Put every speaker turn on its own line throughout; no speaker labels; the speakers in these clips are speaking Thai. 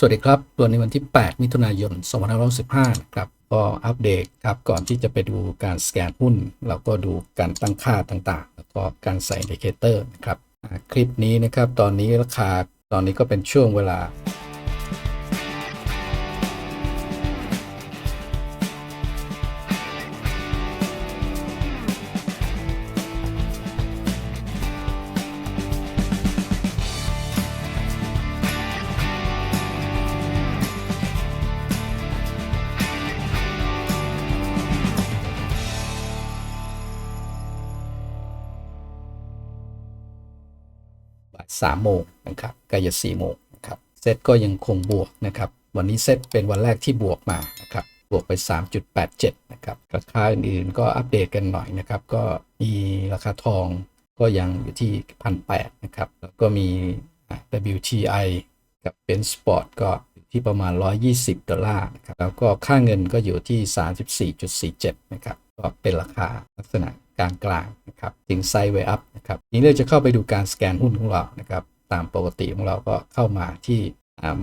สวัสดีครับตัวในวันที่ 8 มิถุนายน 2515ครับก็อัปเดตครับก่อนที่จะไปดูการสแกนหุ้น เราก็ดูการตั้งค่าต่างๆ แล้วก็การใส่อินดิเคเตอร์นะครับคลิปนี้นะครับตอนนี้ราคาตอนนี้ก็เป็นช่วงเวลา บ่ายสามโมงนะครับใกล้จะสี่โมงนะครับเซตก็ยังคงบวกนะครับวันนี้เซตเป็นวันแรกที่บวกมานะครับบวกไป 3.87 นะครับราคาอื่นๆก็อัปเดตกันหน่อยนะครับ ก็มีราคาทองก็ยังอยู่ที่พันแนะครับ แล้วก็มี WTI กับ Ben Sport ก็ที่ประมาณ 120 ดอลลาร์นะครับ แล้วก็ค่าเงินก็อยู่ที่ 34.47 นะครับ ก็เป็นราคาลักษณะ กลางกลางๆนะครับถึงไซด์เวอัพนะครับทีนี้เราจะเข้าไปดูการสแกนหุ้นของเรานะครับตามปกติของเราก็เข้ามาที่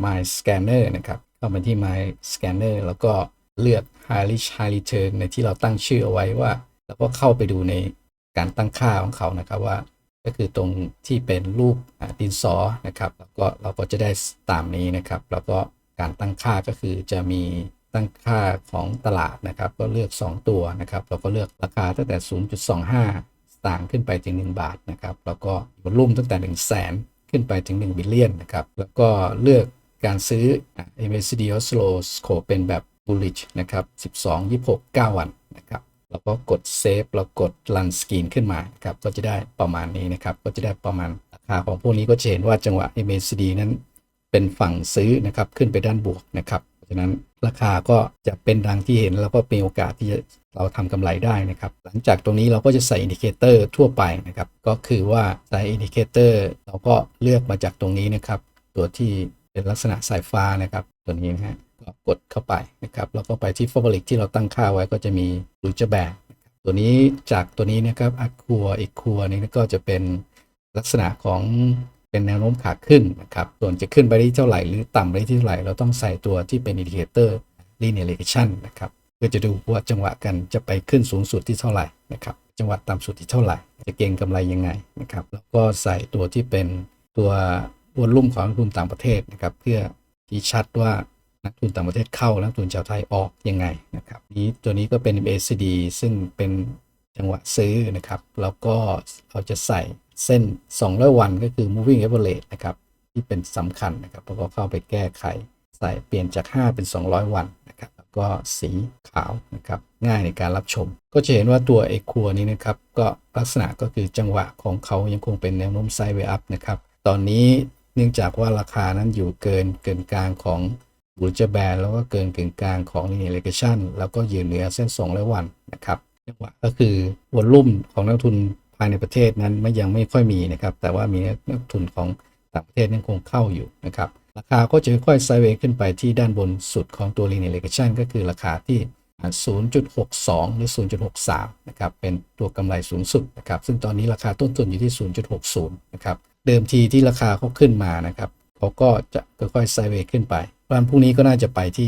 My Scanner นะครับเข้ามาที่ My Scanner แล้วก็เลือก High Reach High Return ในที่เราตั้งชื่อเอาไว้ว่า แล้วก็เข้าไปดูในการตั้งค่าของเขานะครับว่า ก็คือตรงที่เป็นรูปดินสอนะครับแล้วก็เราก็จะได้ตามนี้นะครับ แล้วก็การตั้งค่าก็คือจะมี ตั้งค่าของตลาดนะครับ ก็เลือก 2 ตัวนะครับ เราก็เลือกราคาตั้งแต่ 0.25 สตางค์ขึ้นไปถึง 1 บาทนะครับ แล้วก็วอลุ่มตั้งแต่ 1 0 0 0 0แสนขึ้นไปถึง 1 บิลเลียนนะครับ แล้วก็เลือกการซื้ออ่า MACD Oslo Scope เป็นแบบ bullish นะครับ 12 26 9 วันนะครับแล้วก็กดเซฟแล้วกด run screen ขึ้นมาครับก็จะได้ประมาณนี้นะครับ ก็จะได้ประมาณราคาของพวกนี้ก็จะเห็นว่าจังหวะ MACD นั้นเป็นฝั่งซื้อนะครับ ขึ้นไปด้านบวกนะครับ ฉะนั้นราคาก็จะเป็นดังที่เห็นแล้วก็มีโอกาสที่จะเราทำกำไรได้นะครับ หลังจากตรงนี้เราก็จะใส่อินดิเคเตอร์ทั่วไปนะครับ ก็คือว่าใส่อินดิเคเตอร์เราก็เลือกมาจากตรงนี้นะครับ ตัวที่เป็นลักษณะสายฟ้านะครับ ตัวนี้นะฮะก็กดเข้าไปนะครับแล้วก็ไปที่ Fabric ที่เราตั้งค่าไว้ก็จะมีรูจแบนตัวนี้จากตัวนี้นะครับอัคัวอีกคัวนี้ก็จะเป็นลักษณะของ เป็นแนวโน้มขาขึ้นนะครับส่วนจะขึ้นไปได้เท่าไหร่หรือต่ำไปที่เท่าไหร่เราต้องใส่ตัวที่เป็นอินดิเคเตอร์ linear regression นะครับเพื่อจะดูว่าจังหวะกันจะไปขึ้นสูงสุดที่เท่าไหร่นะครับจังหวะต่ำสุดที่เท่าไหร่ จะเก็งกำไรยังไงนะครับแล้วก็ใส่ตัวที่เป็นตัววอลุ่มของนักทุนต่างประเทศนะครับเพื่อที่ชัดว่านักทุนต่างประเทศเข้านักทุนชาวไทยออกยังไงนะครับนี้ตัวนี้ก็เป็น MACD ซึ่งเป็นจังหวะซื้อนะครับ แล้วก็เราจะใส่ เส้น 200 วันก็คือ moving average นะครับ ที่เป็นสำคัญนะครับแล้วก็เข้าไปแก้ไข ใส่เปลี่ยนจาก 5 เป็น 200 วันนะครับ แล้วก็สีขาวนะครับ ง่ายในการรับชม ก็จะเห็นว่าตัวเอคัวนี้นะครับ ก็ลักษณะก็คือจังหวะของเขายังคงเป็นแนวโน้มไซด์เวอัพนะครับ ตอนนี้เนื่องจากว่าราคานั้นอยู่เกินเกินกลางของบูเจแบนแล้วก็เกินกึ่งกลางของ linear regression แล้วก็ยืนเหนือเส้น200วันนะครับจังหวะก็คือวอลลุ่มของนักทุน ภายในประเทศนั้นไม่ยังไม่ค่อยมีนะครับ แต่ว่ามีนักทุนของต่างประเทศยังคงเข้าอยู่นะครับ ราคาก็จะค่อยๆไซด์เวย์ขึ้นไปที่ด้านบนสุดของตัว linear regression ก็คือราคาที่ 0.62 หรือ 0.63 นะครับ เป็นตัวกำไรสูงสุดนะครับ ซึ่งตอนนี้ราคาต้นทุนอยู่ที่ 0.60 นะครับ เดิมทีที่ราคาเขาขึ้นมานะครับเขาก็จะค่อยๆไซด์เวย์ขึ้นไป วันพรุ่งนี้ก็น่าจะไปที่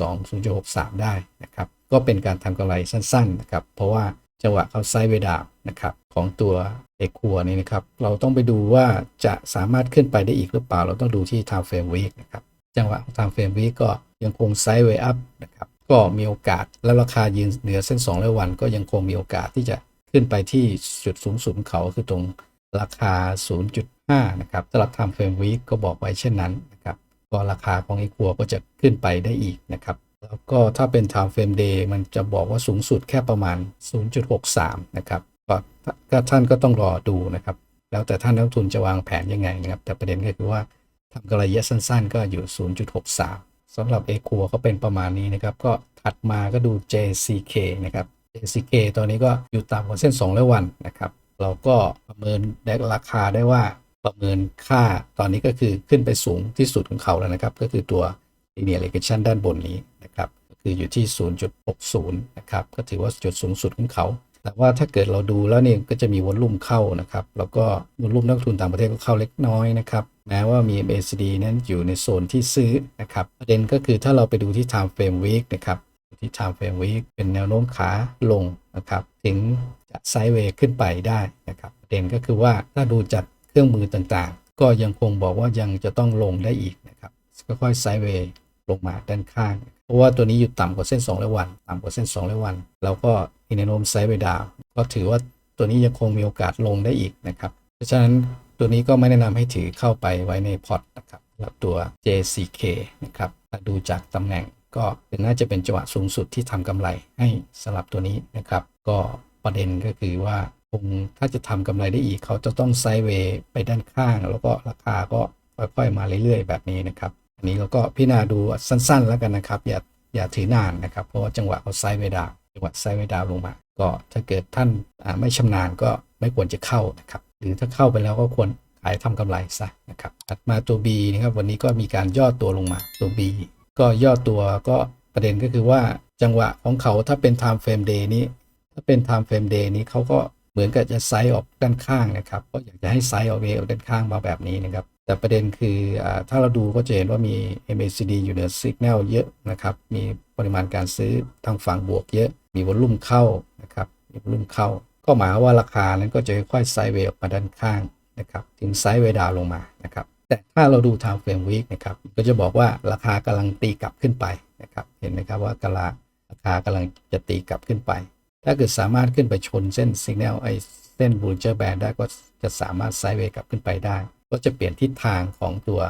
0.62 0.63 ได้นะครับ ก็เป็นการทำกำไรสั้นๆนะครับ เพราะว่า จังหวะเขาไซด์เวดาวน์นะครับของตัวเอกคัวนี้นะครับ เราต้องไปดูว่าจะสามารถขึ้นไปได้อีกหรือเปล่า เราต้องดูที่ time frame week นะครับ จังหวะของ time frame week ก็ยังคงไซด์เวอัพนะครับ ก็มีโอกาสและราคายืนเหนือเส้น2ร้อยวัน ก็ยังคงมีโอกาสที่จะขึ้นไปที่จุดสูงสุดของเขาคือตรงราคา 0.5 นะครับสำหรับ time frame week ก็บอกไว้เช่นนั้นนะครับ ก็ราคาของไอ้คัวก็จะขึ้นไปได้อีกนะครับ แล้วก็ถ้าเป็น time frame day มันจะบอกว่าสูงสุดแค่ประมาณ 0.63 นะครับก็ท่านก็ต้องรอดูนะครับ แล้วแต่ท่านนักลงทุนจะวางแผนยังไงนะครับ แต่ประเด็นก็คือว่าทำกำไระยะสั้นๆ ก็อยู่ 0.63สำหรับ A คัวก็เป็นประมาณนี้นะครับ ก็ถัดมาก็ดู JCK นะครับ JCK ตอนนี้ก็อยู่ต่ำกว่าเส้น200วันนะครับ เราก็ประเมินได้ราคาได้ว่าประเมินค่าตอนนี้ก็คือขึ้นไปสูงที่สุดของเขาแล้วนะครับ ก็คือตัว linear regression ด้านบนนี้นะครับก็คืออยู่ที่ 0.60 นะครับก็ถือว่าจุดสูงสุดของเขา แต่ว่าถ้าเกิดเราดูแล้วเนี่ยก็จะมีวอลลุ่มเข้านะครับ แล้วก็วอลลุ่มนักทุนต่างประเทศก็เข้าเล็กน้อยนะครับแม้ว่ามี MACD นั้นอยู่ในโซนที่ซื้อนะครับประเด็นก็คือถ้าเราไปดูที่ time frame week นะครับที่ time frame week เป็นแนวโน้มขาลงนะครับถึงจะไซด์เวย์ขึ้นไปได้นะครับประเด็นก็คือว่าถ้าดูจากเครื่องมือต่างๆ ก็ยังคงบอกว่ายังจะต้องลงได้อีกนะครับค่อยๆไซด์เวย์ ลงมาด้านข้าง เพราะว่าตัวนี้อยู่ต่ำกว่าเส้น2ร้อยวัน ต่ำกว่าเส้น2ร้อยวัน แล้วก็มีแนวโน้มไซด์เวย์ดาวก็ถือว่าตัวนี้ยังคงมีโอกาสลงได้อีกนะครับ เพราะฉะนั้นตัวนี้ก็ไม่แนะนำให้ถือเข้าไปไว้ในพอร์ตนะครับสำหรับตัว JCK นะครับถ้าดูจากตำแหน่งก็เป็นน่าจะเป็นจังหวะสูงสุดที่ทำกำไรให้สำหรับตัวนี้นะครับ ก็ประเด็นก็คือว่าคงถ้าจะทำกำไรได้อีกเขาจะต้องไซด์เวย์ไปด้านข้าง แล้วก็ราคาก็ค่อยๆมาเรื่อยๆ แบบนี้นะครับ อันนี้เราก็พิจารณาดูสั้นๆ แล้วกันนะครับ อย่าอย่าถือนานนะครับ เพราะว่าจังหวะเขาไซด์เวย์ดาวจังหวะไซด์เวย์ดาวลงมา ก็ถ้าเกิดท่านไม่ชำนาญก็ไม่ควรจะเข้านะครับ หรือถ้าเข้าไปแล้วก็ควรขายทำกำไรซะนะครับถัดมาตัว B นะครับวันนี้ก็มีการย่อตัวลงมาตัว B ก็ย่อตัวก็ประเด็นก็คือว่าจังหวะของเขาถ้าเป็น time frame day นี้ ถ้าเป็น time frame day นี้เขาก็เหมือนกับจะไซส์ออกด้านข้างนะครับ ก็อยากจะให้ไซส์ออกเวออกด้านข้างมาแบบนี้นะครับ แต่ประเด็นคืออถ้าเราดูก็จะเห็นว่ามี MACD อยู่เหนือ Signal เยอะนะครับ มีปริมาณการซื้อทางฝั่งบวกเยอะ มีวอลลุ่มเข้านะครับ มีวอลุ่มเข้า ก็หมายว่าราคานั้นก็จะค่อยไซด์เวย์ออกมาด้านข้างนะครับ ถึงไซด์เวดาวน์ลงมานะครับ แต่ถ้าเราดู time frame week นะครับ ก็จะบอกว่าราคากำลังตีกลับขึ้นไปนะครับ เห็นไหมครับว่ากำลังราคากำลังจะตีกลับขึ้นไป ถ้าเกิดสามารถขึ้นไปชนเส้น Signal ไอเส้น Bollinger Band ได้ก็จะสามารถไซด์เวย์กลับขึ้นไปได้ ก็จะเปลี่ยนทิศทางของตัว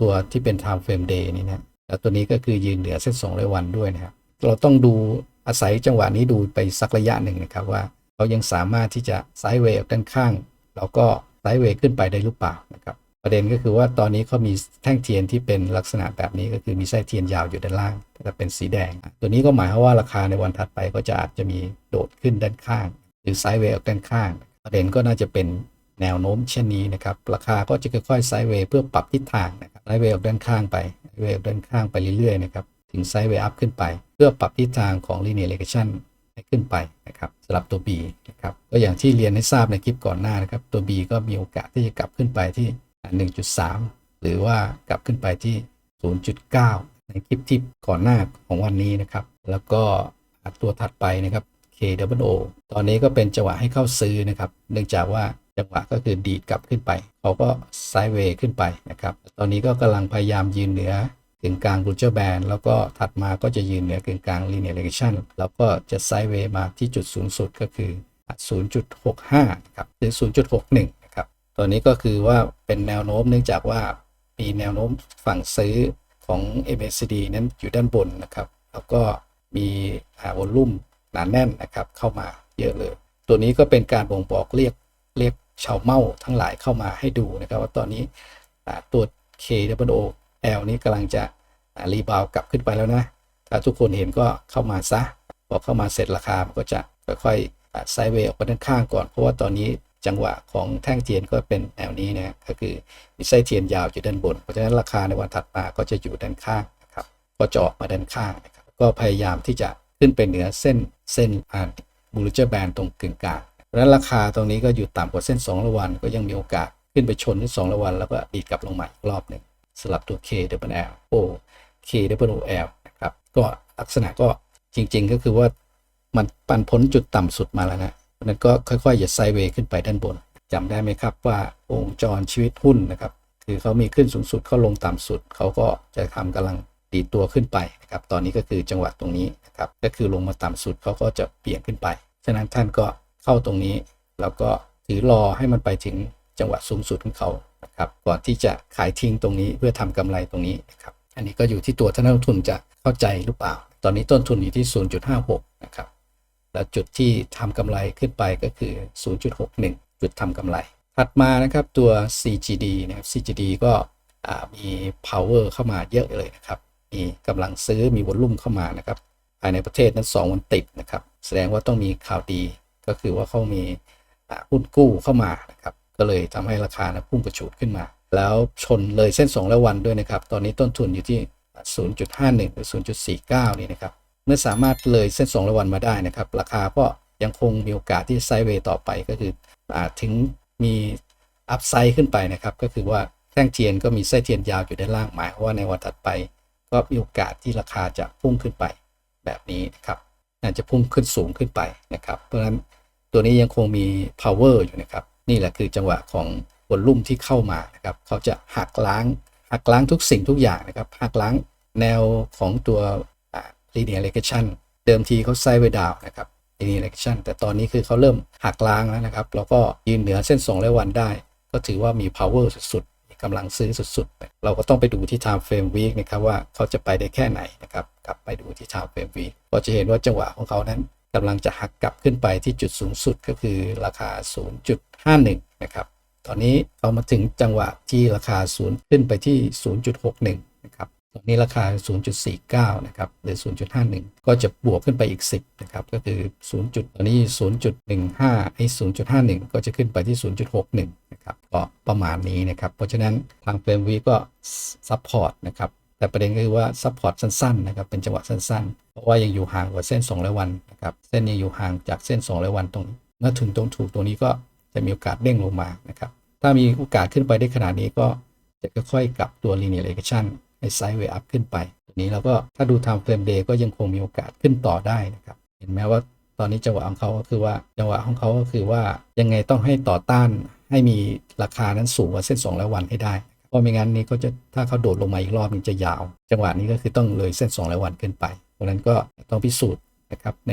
ตัวที่เป็น time frame day นี่นะแล้วตัวนี้ก็คือยืนเหนือเส้น200วันด้วยนะครับ เราต้องดูอาศัยจังหวะนี้ดูไปสักระยะหนึ่งนะครับว่าเขายังสามารถที่จะไซด์เวย์ออกด้านข้าง แล้วก็ไซด์เวย์ขึ้นไปได้หรือเปล่านะครับประเด็นก็คือว่าตอนนี้เขามีแท่งเทียนที่เป็นลักษณะแบบนี้ก็คือมีไส้เทียนยาวอยู่ด้านล่างแต่เป็นสีแดง ตัวนี้ก็หมายความว่าราคาในวันถัดไปก็จะอาจจะมีโดดขึ้นด้านข้าง หรือไซด์เวย์ออกด้านข้าง ประเด็นก็น่าจะเป็น แนวโน้มเช่นนี้นะครับ ราคาก็จะค่อยๆไซด์เวย์เพื่อปรับทิศทางนะครับไซด์เวย์ออกด้านข้างไปไซด์เวย์ออกด้านข้างไปเรื่อยๆนะครับถึงไซด์เวย์อัพขึ้นไป เพื่อปรับทิศทางของ linear regression ให้ขึ้นไปนะครับสำหรับตัว B นะครับก็อย่างที่เรียนให้ทราบในคลิปก่อนหน้านะครับ ตัว B ก็มีโอกาสที่จะกลับขึ้นไปที่ 1.3 หรือว่ากลับขึ้นไปที่ 0.9 ในคลิปที่ก่อนหน้าของวันนี้นะครับ แล้วก็ตัวถัดไปนะครับ KWO ตอนนี้ก็เป็นจังหวะให้เข้าซื้อนะครับ เนื่องจากว่า จังหวะก็คือดีดกลับขึ้นไปเขาก็ไซด์เวย์ขึ้นไปนะครับ ตอนนี้ก็กำลังพยายามยืนเหนือกึ่งกลาง b u l l e r Band แล้วก็ถัดมาก็จะยืนเหนือกึ่งกลาง Linear Regression แล้วก็จะไซด์เวย์มาที่จุดสูงสุดก็คือ 0.65นะครับหรือ 0.61นะครับตัวนี้ก็คือว่าเป็นแนวโน้มเนื่องจากว่ามีแนวโน้มฝั่งซื้อของ MACD นั้นอยู่ด้านบนนะครับ แล้วก็มีวอลลุ่มหนาแน่นนะครับเข้ามาเยอะเลย ตัวนี้ก็เป็นการบ่งบอกเรียก ชาวเม่าทั้งหลายเข้ามาให้ดูนะครับ ว่าตอนนี้ตัว KWO L นี้กำลังจะรีบาวกลับขึ้นไปแล้วนะ ถ้าทุกคนเห็นก็เข้ามาซะ พอเข้ามาเสร็จราคามันก็จะค่อยๆไซเวย์ออกไปด้านข้างก่อน เพราะว่าตอนนี้จังหวะของแท่งเทียนก็เป็นแนวนี้นะก็คือมีไส้เทียนยาวอยู่ด้านบน เพราะฉะนั้นราคาในวันถัดมาก็จะอยู่ด้านข้างนะครับก็จะออกมาด้านข้างนะครับก็พยายามที่จะขึ้นไปเหนือเส้นเส้นอ่าบูลเจอร์แบนตรงกึ่งกลาง เพราะนั้นราคาตรงนี้ก็อยู่ต่ำกว่าเส้น 2 ระวัน ก็ยังมีโอกาสขึ้นไปชนที่2ระวัน แล้วก็ดีดกลับลงมาอีกรอบหนึ่งสลับตัว K W L O K W L นะครับก็ลักษณะก็จริงๆ ก็คือว่ามันปันพ้นจุดต่ำสุดมาแล้วนะเพราะนั้นก็ค่อยๆ อย่าไซเวย์ขึ้นไปด้านบนจำได้ไหมครับว่าวงจรชีวิตหุ้นนะครับคือเขามีขึ้นสูงสุดเขาลงต่ำสุด เขาก็จะทำกำลังดีตัวขึ้นไปนะครับตอนนี้ก็คือจังหวะตรงนี้นะครับก็คือลงมาต่ำสุดเขาก็จะเปลี่ยนขึ้นไป ฉะนั้นท่านก็ เข้าตรงนี้ แล้วก็ถือรอให้มันไปถึงจังหวะสูงสุดของเขานะครับก่อนที่จะขายทิ้งตรงนี้เพื่อทำกำไรตรงนี้นะครับอันนี้ก็อยู่ที่ตัวท่านนักลงทุนจะเข้าใจหรือเปล่า ตอนนี้ต้นทุนอยู่ที่ 0.56 นะครับ แล้วจุดที่ทำกำไรขึ้นไปก็คือ 0.61 จุดทำกำไร ถัดมานะครับตัว CGD นะครับ CGD ก็มี power เข้ามาเยอะเลยนะครับ มีกำลังซื้อมีวอลลุ่มเข้ามานะครับ ภายในประเทศนั้น 2 วันติดนะครับ แสดงว่าต้องมีข่าวดี ก็คือว่าเขามีอ่าหุ้นกู้เข้ามานะครับก็เลยทำให้ราคานะพุ่งกระฉูดขึ้นมา แล้วชนเลยเส้น 2 และวันด้วยนะครับ ตอนนี้ต้นทุนอยู่ที่ 0.51 หรือ 0.49 นี่นะครับ เมื่อสามารถเลยเส้น 2 และวันมาได้นะครับ ราคาก็ยังคงมีโอกาสที่ไซด์เวย์ต่อไปก็คืออาจถึงมีอัพไซด์ขึ้นไปนะครับ ก็คือว่าแท่งเทียนก็มีเส้เทียนยาวอยู่ด้านล่างหมายความว่าในวันถัดไป ก็มีโอกาสที่ราคาจะพุ่งขึ้นไปแบบนี้นะครับอาจจะพุ่งขึ้นสูงขึ้นไปนะครับ เพราะฉะนั้น ตัวนี้ยังคงมี power อยู่นะครับ นี่แหละคือจังหวะของวอลลุ่มที่เข้ามานะครับ เขาจะหักล้างหักล้างทุกสิ่งทุกอย่างนะครับหักล้างแนวของตัว linear regression เดิมทีเขาไซด์ไว้ดาวนะครับ linear regression แต่ตอนนี้คือเขาเริ่มหักล้างแล้วนะครับ แล้วก็ยืนเหนือเส้น2และวันได้ ก็ถือว่ามี power สุดๆมีกำลังซื้อสุดๆ เราก็ต้องไปดูที่ time frame week นะครับว่าเขาจะไปได้แค่ไหนนะครับกลับไปดูที่ time frame week ก็จะเห็นว่าจังหวะของเขานั้น กำลังจะหักกลับขึ้นไปที่จุดสูงสุดก็คือราคา 0.51 นะครับ ตอนนี้เรามาถึงจังหวะที่ราคา 0 ขึ้นไปที่ 0.61 นะครับตอนนี้ราคา 0.49 นะครับ หรือ 0.51 ก็จะบวกขึ้นไปอีก 10 นะครับ ก็คือ 0. จุดตอนนี้ 0.15 ไอ้ 0.51 ก็จะขึ้นไปที่ 0.61 นะครับ ก็ประมาณนี้นะครับ เพราะฉะนั้นทางเฟรมวีก็ซัพพอร์ตนะครับ แต่ประเด็นก็คือว่าซัพพอร์ตสั้นๆนะครับเป็นจังหวะสั้นๆ เพราะว่ายังอยู่ห่างกว่าเส้น200วันนะครับเส้นยังอยู่ห่างจากเส้น200วันตรงนี้เมื่อถึงตรงถูกตรงนี้ก็จะมีโอกาสเด้งลงมานะครับถ้ามีโอกาสขึ้นไปได้ขนาดนี้ก็จะค่อยๆกลับตัว linear regression ให้ไซด์เวย์อัพขึ้นไปตัวนี้เราก็ถ้าดู time frame day ก็ยังคงมีโอกาสขึ้นต่อได้นะครับเห็นไหมว่าตอนนี้จังหวะของเขาก็คือว่าจังหวะของเขาก็คือว่ายังไงต้องให้ต่อต้านให้มีราคานั้นสูงกว่าเส้น200วันให้ได้ ราะไม่งั้นนี่ก็จะถ้าเขาโดดลงมาอีกรอบนึงจะยาว จังหวะนี้ก็คือต้องเลยเส้น200วันขึ้นไปเพราะนั้นก็ต้องพิสูจน์นะครับใน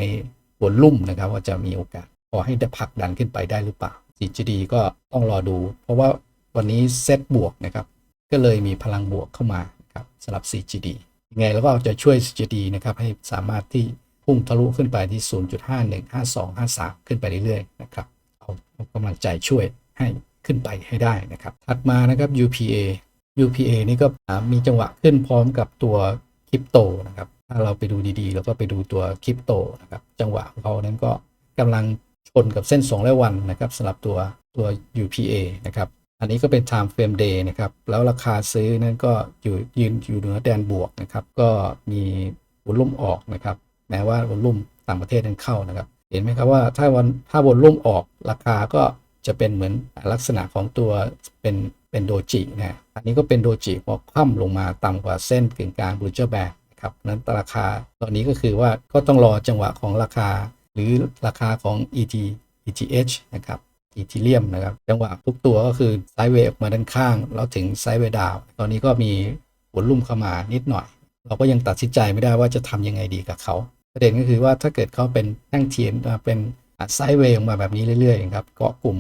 วอลลุ่มนะครับว่าจะมีโอกาสพอให้ได้ผลักดันขึ้นไปได้หรือเปล่า GGD ก็ต้องรอดู เพราะว่าวันนี้เซตบวกนะครับก็เลยมีพลังบวกเข้ามาครับสำหรับ CGD ยังไงเราก็จะช่วย CGD นะครับให้สามารถที่พุ่งทะลุขึ้นไปที่ 0.51 52 53 ขึ้นไปเรื่อยๆนะครับเอากำลังใจช่วยให้ ขึ้นไปให้ได้นะครับถัดมานะครับ UPA UPA นี่ก็มีจังหวะขึ้นพร้อมกับตัวคริปโตนะครับถ้าเราไปดูดีๆ แล้วก็ไปดูตัวคริปโตนะครับจังหวะของเขานั้นก็กำลังชนกับเส้น2และวันนะครับสำหรับตัวตัว UPA นะครับอันนี้ก็เป็น time frame day นะครับแล้วราคาซื้อนั้นก็อยู่ยืนอยู่เหนือแดนบวกนะครับก็มีวอลลุ่มออกนะครับแม้ว่าวอลลุ่มต่างประเทศนั้นเข้านะครับ เห็นไหมครับว่าถ้าวันถ้าวอลลุ่มออกราคาก็ จะเป็นเหมือนลักษณะของตัวเป็นเป็นโดจินะอันนี้ก็เป็นโดจิพอคว่ำลงมาต่ำกว่าเส้นกึ่งกลางบูเจอร์แบกนะครับนั้นราคาตอนนี้ก็คือว่าก็ต้องรอจังหวะของราคา หรือราคาของ ET ETH นะครับอีทีเรียมนะครับจังหวะทุกตัวก็คือไซด์เวย์ออกมาด้านข้าง แล้วถึงไซด์เวย์ดาว ตอนนี้ก็มีวอลลุ่มเข้ามานิดหน่อย เราก็ยังตัดสินใจไม่ได้ว่าจะทำยังไงดีกับเขา ประเด็นก็คือว่าถ้าเกิดเขาเป็นแท่งเทียนมาเป็น ไซด์เวย์ออกมาแบบนี้เรื่อยๆครับเกาะกลุ่ม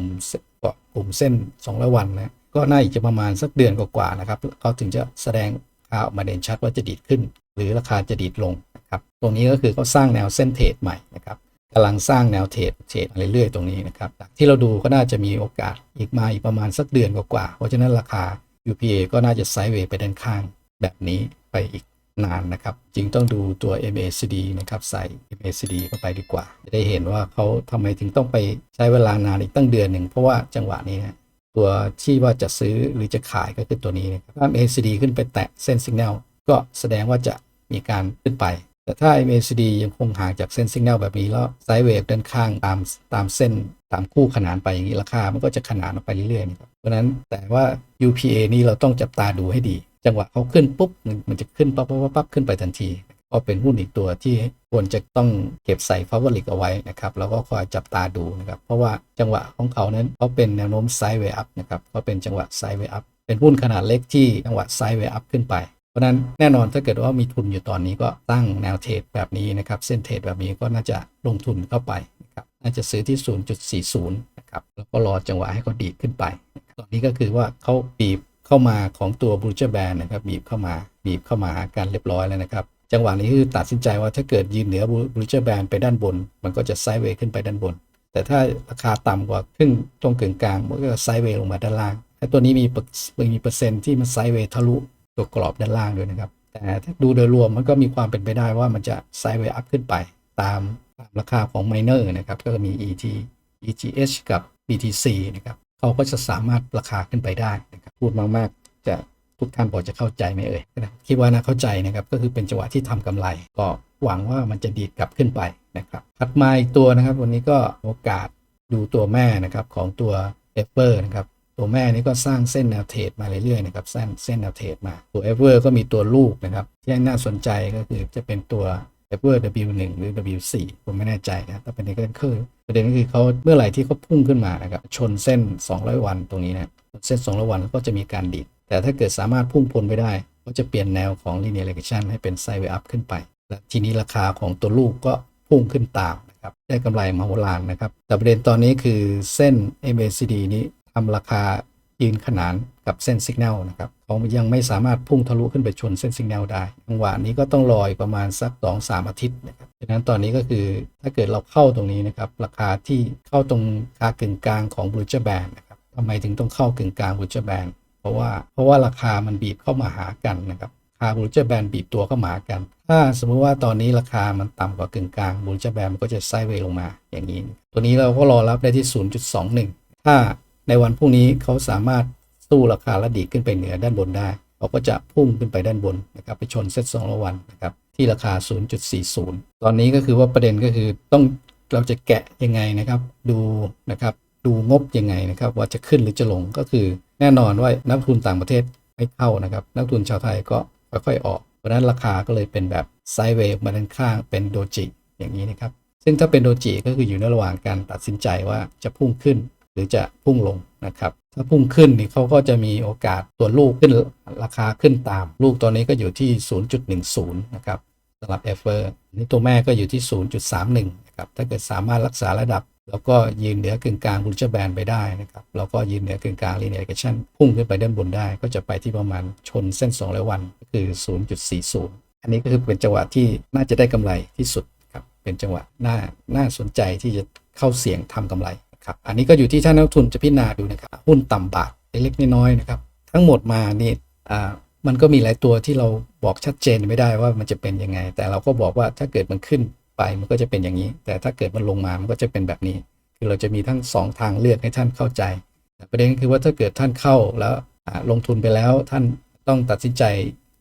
เกาะกลุ่มเส้น2ร้อยวันนะก็น่าจะประมาณสักเดือนกว่าๆนะครับเขาถึงจะแสดงข่าวออกมาเด่นชัดว่าจะดีดขึ้น หรือราคาจะดีดลงนะครับตรงนี้ก็คือเขาสร้างแนวเส้นเทรดใหม่นะครับกำลังสร้างแนวเทรดเทรดเรื่อยๆตรงนี้นะครับที่เราดูก็น่าจะมีโอกาสอีกมาอีกประมาณสักเดือนกว่าๆเพราะฉะนั้นราคา UPA ก็น่าจะไซด์เวย์ไปด้านข้างแบบนี้ไปอีก นานนะครับจึงต้องดูตัว MACD นะครับ ใส่ MACD เข้าไปดีกว่า จะได้เห็นว่าเขาทำไมถึงต้องไปใช้เวลานานอีกตั้งเดือนหนึ่ง เพราะว่าจังหวะนี้นะตัวที่ว่าจะซื้อหรือจะขายก็คือตัวนี้นะครับถ้า MACD ขึ้นไปแตะเส้นสัญญาณก็แสดงว่าจะมีการขึ้นไป แต่ถ้า MACD ยังคงห่างจากเส้นสัญญาณแบบนี้แล้วไซด์เวฟด้านข้างตามตามเส้นตามคู่ขนานไปอย่างนี้ราคามันก็จะขนานออกไปเรื่อยๆนะครับเพราะนั้นแต่ว่า UPA นี่เราต้องจับตาดูให้ดี จังหวะเขาขึ้นปุ๊บมันจะขึ้นปั๊บปั๊บปั๊บขึ้นไปทันทีก็เป็นหุ้นอีกตัวที่ควรจะต้องเก็บใส่ Favorite เอาไว้นะครับแล้วก็คอยจับตาดูนะครับเพราะว่าจังหวะของเขานั้นเขาเป็นแนวโน้มไซด์เวย์อัพนะครับเขาเป็นจังหวะไซด์เวย์อัพเป็นหุ้นขนาดเล็กที่จังหวะไซด์เวย์อัพขึ้นไปเพราะนั้นแน่นอนถ้าเกิดว่ามีทุนอยู่ตอนนี้ก็ตั้งแนวเทรดแบบนี้นะครับ เส้นเทรดแบบนี้ก็น่าจะลงทุนเข้าไปนะครับน่าจะซื้อที่ 0.40 นะครับ แล้วก็รอจังหวะให้เขาดีขึ้นไป ตอนนี้ก็คือว่าเขาบีบ เข้ามาของตัวบูเจอร์แบนนะครับบีบเข้ามาบีบเข้ามาหากันเรียบร้อยแล้วนะครับจังหวะนี้คือตัดสินใจว่าถ้าเกิดยืนเหนือบูเจอร์แบนไปด้านบน มันก็จะไซด์เวย์ขึ้นไปด้านบน แต่ถ้าราคาต่ำกว่าครึ่งตรงกึ่งกลางมันก็ไซด์เวย์ลงมาด้านล่างแต่ตัวนี้มีมีเปอร์เซ็นต์ที่มันไซด์เวย์ทะลุตัวกรอบด้านล่างด้วยนะครับ แต่ถ้าดูโดยรวมมันก็มีความเป็นไปได้ว่ามันจะไซด์เวย์อัพขึ้นไป ตามราคาของไมเนอร์นะครับก็มี ET ETH กับ BTC นะครับเขาก็จะสามารถราคาขึ้นไปได้น พูดมากๆ จะทุกท่านพอจะเข้าใจไหมเอ่ยนะคิดว่าน่าเข้าใจนะครับก็คือเป็นจังหวะที่ทำกำไร ก็หวังว่ามันจะดีดกลับขึ้นไปนะครับถัดมาอีกตัวนะครับ วันนี้ก็โอกาสดูตัวแม่นะครับของตัวเอเวอร์นะครับตัวแม่นี้ก็สร้างเส้นแนวเทรดมาเรื่อยๆนะครับเส้นเส้นแนวเทรดมาตัวเอเวอร์ก็มีตัวลูกนะครับที่น่าสนใจก็คือจะเป็นตัวเอเวอร์ W1 หรือ W4 ผมไม่แน่ใจนะแต่ประเด็นก็คือประเด็นก็คือเขาเมื่อไหร่ที่เขาพุ่งขึ้นมานะครับชนเส้น 200 วันตรงนี้นะ เส้น200วันก็จะมีการดีด แต่ถ้าเกิดสามารถพุ่งพ้นไปได้ ก็จะเปลี่ยนแนวของ linear regression ให้เป็น sideways up ขึ้นไป และทีนี้ราคาของตัวลูกก็พุ่งขึ้นตามนะครับได้กำไรมโหฬารนะครับ แต่ประเด็นตอนนี้คือเส้น MACD นี้ทำราคายืนขนานกับเส้นสัญญาณนะครับเขายังไม่สามารถพุ่งทะลุขึ้นไปชนเส้นสัญญาณได้จังหวะนี้ก็ต้องรออีกประมาณสัก2อสาอาทิตย์นะครับดังนั้นตอนนี้ก็คือถ้าเกิดเราเข้าตรงนี้นะครับ ราคาที่เข้าตรงคากึ่งกลางของบรูเจอร์แบนนะ ทำไมถึงต้องเข้ากึ่งกลางบูเจอร์แบนเพราะว่าเพราะว่าราคามันบีบเข้ามาหากันนะครับราคาบูลเจอร์แบนบีบตัวเข้ามาหากัน ถ้าสมมุติว่าตอนนี้ราคามันต่ำกว่ากึ่งกลางบูลเจอร์แบนมันก็จะไซด์เวย์ลงมาอย่างนี้ ตัวนี้เราก็รอรับได้ที่ 0.21 ถ้าในวันพรุ่งนี้เขาสามารถสู้ราคาและดีขึ้นไปเหนือด้านบนได้เขาก็จะพุ่งขึ้นไปด้านบนนะครับไปชนเซ็ต2ละวันนะครับที่ราคา 0.40 ตอนนี้ก็คือว่าประเด็นก็คือต้องเราจะแกะยังไงนะครับ ดูนะครับ ดูงบยังไงนะครับ ว่าจะขึ้นหรือจะลงก็คือแน่นอนว่านักทุนต่างประเทศไม่เข้านะครับ นักทุนชาวไทยก็ค่อยๆออก เพราะฉะนั้นราคาก็เลยเป็นแบบไซด์เวย์มาด้านข้างเป็นโดจิอย่างนี้นะครับ ซึ่งถ้าเป็นโดจิก็คืออยู่ในระหว่างการตัดสินใจว่าจะพุ่งขึ้นหรือจะพุ่งลงนะครับ ถ้าพุ่งขึ้นนี่เขาก็จะมีโอกาสตัวลูกขึ้นราคาขึ้นตาม ลูกตอนนี้ก็อยู่ที่ 0.10 นะครับสำหรับเอฟเฟอร์นี่ตัวแม่ก็อยู่ที่ 0.31 นะครับ ถ้าเกิดสามารถรักษาระดับ แล้วก็ยืนเหนือกึ่งกลางบูลเจอร์แบนไปได้นะครับแล้วก็ยืนเหนือกึ่งกลางลีเนียร์เกชันพุ่งขึ้นไปด้านบนได้ ก็จะไปที่ประมาณชนเส้น2 0 0วันก็คือ 0.40 อันนี้ก็คือเป็นจังหวะที่น่าจะได้กำไรที่สุดครับเป็นจังหวะน่าน่าสนใจที่จะเข้าเสี่ยงทำกำไรครับอันนี้ก็อยู่ที่ท่านนักทุนจะพิจารณาดูนะครับหุ้นต่ำบาทเล็กๆน้อยๆนะครับทั้งหมดมานี่อ่ามันก็มีหลายตัวที่เราบอกชัดเจนไม่ได้ว่ามันจะเป็นยังไง แต่เราก็บอกว่าถ้าเกิดมันขึ้น ไปมันก็จะเป็นอย่างนี้ แต่ถ้าเกิดมันลงมามันก็จะเป็นแบบนี้ คือเราจะมีทั้ง 2 ทางเลือกให้ท่านเข้าใจประเด็นคือว่าถ้าเกิดท่านเข้าแล้วลงทุนไปแล้วท่านต้องตัดสินใจ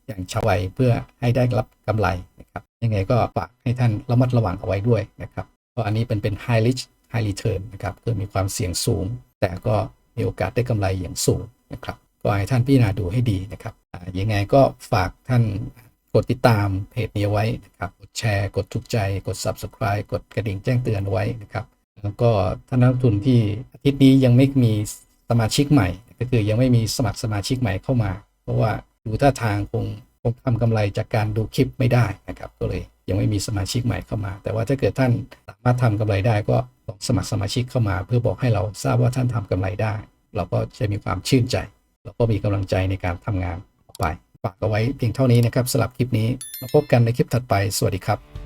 อย่างฉไวเพื่อให้ได้รับกำไรนะครับยังไงก็ฝากให้ท่านระมัดระวังเอาไว้ด้วยนะครับเพราะอันนี้เป็นเป็น high risk high return นะครับคือมีความเสี่ยงสูง แต่ก็มีโอกาสได้กำไรอย่างสูงนะครับก็ให้ท่านพิจารณาดูให้ดีนะครับยังไงก็ฝากท่าน กดติดตามเพจนี้ไว้นะครับ กดแชร์ กดถูกใจ กด subscribe กดกระดิ่งแจ้งเตือนไว้นะครับ แล้วก็ท่านนักลงทุนที่อาทิตย์นี้ยังไม่มีสมาชิกใหม่ ก็คือยังไม่มีสมัครสมาชิกใหม่เข้ามา เพราะว่าดูท่าทางคงคงทำกำไรจากการดูคลิปไม่ได้นะครับ ก็เลยยังไม่มีสมาชิกใหม่เข้ามา แต่ว่าถ้าเกิดท่านสามารถทำกำไรได้ก็ลองสมัครสมาชิกเข้ามา เพื่อบอกให้เราทราบว่าท่านทำกำไรได้ เราก็จะมีความชื่นใจแล้วก็มีกำลังใจในการทำงานต่อไป ฝากเอาไว้เพียงเท่านี้นะครับสำหรับคลิปนี้มาพบกันในคลิปถัดไปสวัสดีครับ